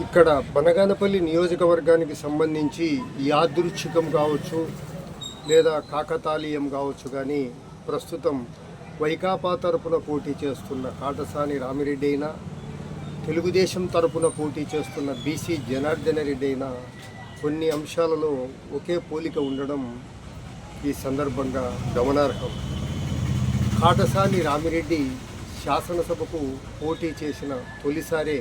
ఇక్కడ బనగానపల్లి నియోజకవర్గానికి సంబంధించి యాదృచ్ఛికం కావచ్చు లేదా కాకతాళీయం కావచ్చు కానీ ప్రస్తుతం వైకాపా తరపున పోటీ చేస్తున్న కాటసాని రామిరెడ్డి అయినా తెలుగుదేశం తరపున పోటీ చేస్తున్న బీసీ జనార్దన రెడ్డి అయినా కొన్ని అంశాలలో ఒకే పోలిక ఉండడం ఈ సందర్భంగా గమనార్హం. కాటసాని రామిరెడ్డి శాసనసభకు పోటీ చేసిన తొలిసారే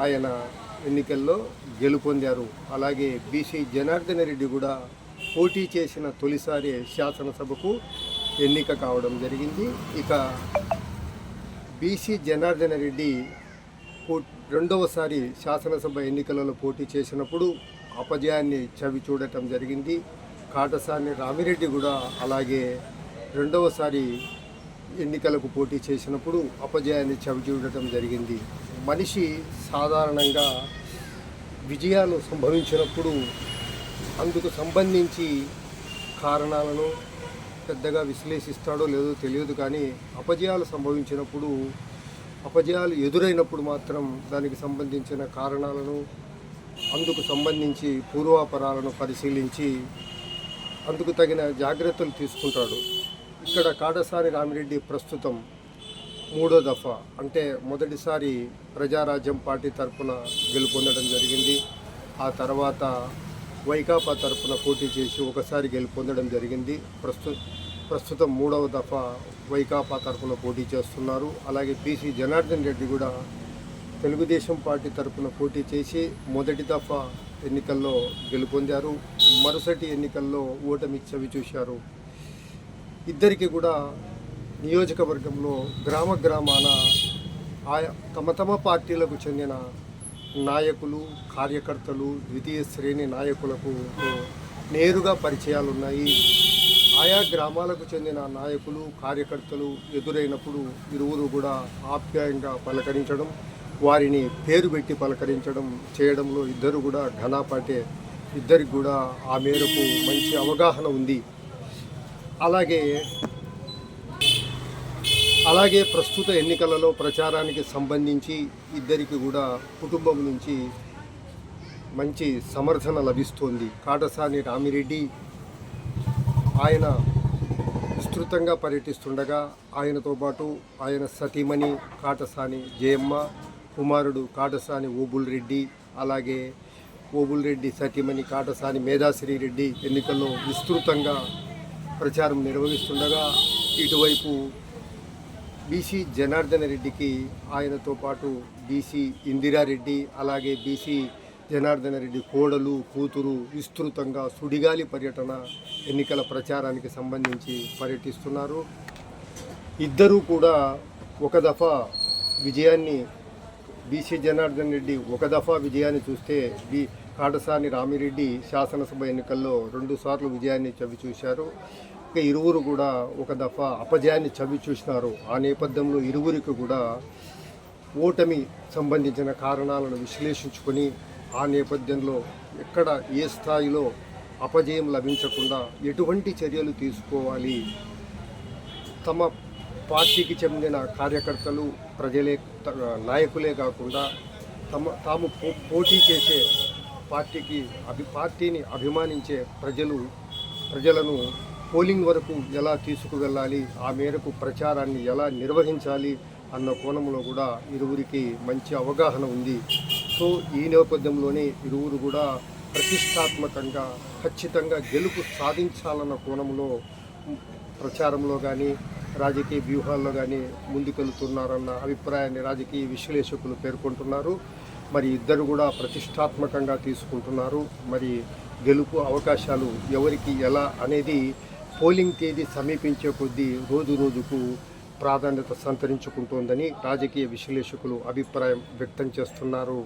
ఆయన ఎన్నికల్లో గెలుపొందారు. అలాగే బీసీ జనార్దన రెడ్డి కూడా పోటీ చేసిన తొలిసారి శాసనసభకు ఎన్నిక కావడం జరిగింది. ఇక బీసీ జనార్దన రెడ్డి పో- రెండవసారి శాసనసభ ఎన్నికలలో పోటీ చేసినప్పుడు అపజయాన్ని చవి చూడటం జరిగింది. కాటసాని రామిరెడ్డి కూడా అలాగే రెండవసారి ఎన్నికలకు పోటీ చేసినప్పుడు అపజయాన్ని చవి చూడటం జరిగింది. మనిషి సాధారణంగా విజయాలు సంభవించినప్పుడు అందుకు సంబంధించి కారణాలను పెద్దగా విశ్లేషిస్తాడో లేదో తెలియదు కానీ అపజయాలు సంభవించినప్పుడు అపజయాలు ఎదురైనప్పుడు మాత్రం దానికి సంబంధించిన కారణాలను అందుకు సంబంధించి పూర్వాపరాలను పరిశీలించి అందుకు తగిన జాగ్రత్తలు తీసుకుంటాడు. ఇక్కడ కాడసారి రామిరెడ్డి ప్రస్తుతం మూడో దఫా అంటే మొదటిసారి ప్రజారాజ్యం పార్టీ తరఫున గెలుపొందడం జరిగింది. ఆ తర్వాత వైకాపా తరఫున పోటీ చేసి ఒకసారి గెలుపొందడం జరిగింది. ప్రస్తు ప్రస్తుతం మూడవ దఫా వైకాపా తరఫున పోటీ చేస్తున్నారు. అలాగే బీసీ జనార్దన్ రెడ్డి కూడా తెలుగుదేశం పార్టీ తరఫున పోటీ చేసి మొదటి దఫా ఎన్నికల్లో గెలుపొందారు. మరుసటి ఎన్నికల్లో ఓటమి చవి చూశారు. ఇద్దరికి కూడా నియోజకవర్గంలో గ్రామ గ్రామాన ఆయా తమ తమ పార్టీలకు చెందిన నాయకులు కార్యకర్తలు ద్వితీయ శ్రేణి నాయకులకు నేరుగా పరిచయాలు ఉన్నాయి ఆయా గ్రామాలకు చెందిన నాయకులు కార్యకర్తలు ఎదురైనప్పుడు ఇరువురు కూడా ఆప్యాయంగా పలకరించడం వారిని పేరు పెట్టి పలకరించడం చేయడంలో ఇద్దరు కూడా ఘనాపాటే ఇద్దరికి కూడా ఆ మేరకు మంచి అవగాహన ఉంది. అలాగే అలాగే ప్రస్తుత ఎన్నికలలో ప్రచారానికి సంబంధించి ఇద్దరికి కూడా కుటుంబం నుంచి మంచి సమర్థన లభిస్తోంది. కాటసాని రామిరెడ్డి ఆయన విస్తృతంగా పర్యటిస్తుండగా ఆయనతో పాటు ఆయన సతీమణి కాటసాని జయమ్మ కుమారుడు కాటసాని ఓబుల్ రెడ్డి అలాగే ఓబుల్ రెడ్డి సతీమణి కాటసాని మేధాశ్రీ రెడ్డి ఎన్నికల్లో విస్తృతంగా ప్రచారం నిర్వహిస్తుండగా ఇటువైపు బీసీ జనార్దన రెడ్డికి ఆయనతో పాటు బీసీ ఇందిరారెడ్డి అలాగే బీసీ జనార్దన రెడ్డి కోడలు కూతురు విస్తృతంగా సుడిగాలి పర్యటన ఎన్నికల ప్రచారానికి సంబంధించి పర్యటిస్తున్నారు. ఇద్దరూ కూడా ఒక దఫా విజయాన్ని బీసీ జనార్దన్ రెడ్డి ఒక దఫా విజయాన్ని చూస్తే బీ కాటసాని రామిరెడ్డి శాసనసభ ఎన్నికల్లో రెండు సార్లు విజయాన్ని చవి చూశారు. ఇక ఇరువురు కూడా ఒక దఫా అపజయాన్ని చవిచూసినారు ఆ నేపథ్యంలో ఇరువురికి కూడా ఓటమి సంబంధించిన కారణాలను విశ్లేషించుకొని ఆ నేపథ్యంలో ఎక్కడ ఏ స్థాయిలో అపజయం లభించకుండా ఎటువంటి చర్యలు తీసుకోవాలి? తమ పార్టీకి చెందిన కార్యకర్తలు ప్రజలే నాయకులే కాకుండా తమ తాము పో- పోటీ చేసే పార్టీకి అభి పార్టీని అభిమానించే ప్రజలు ప్రజలను పోలింగ్ వరకు ఎలా తీసుకువెళ్ళాలి ఆ మేరకు ప్రచారాన్ని ఎలా నిర్వహించాలి అన్న కోణంలో కూడా ఇరువురికి మంచి అవగాహన ఉంది. సో ఈ నేపథ్యంలోనే ఇరువురు కూడా ప్రతిష్టాత్మకంగా ఖచ్చితంగా గెలుపు సాధించాలన్న కోణంలో ప్రచారంలో కానీ రాజకీయ వ్యూహాల్లో కానీ ముందుకెళ్తున్నారన్న అభిప్రాయాన్ని రాజకీయ విశ్లేషకులు పేర్కొంటున్నారు. మరి ఇద్దరు కూడా ప్రతిష్టాత్మకంగా తీసుకుంటున్నారు. మరి గెలుపు అవకాశాలు ఎవరికి ఎలా అనేది పోలింగ్ తేదీ సమీపించే కొద్దీ రోజు రోజుకు ప్రాధాన్యత సంతరించుకుంటోందని రాజకీయ విశ్లేషకులు అభిప్రాయం వ్యక్తం చేస్తున్నారు.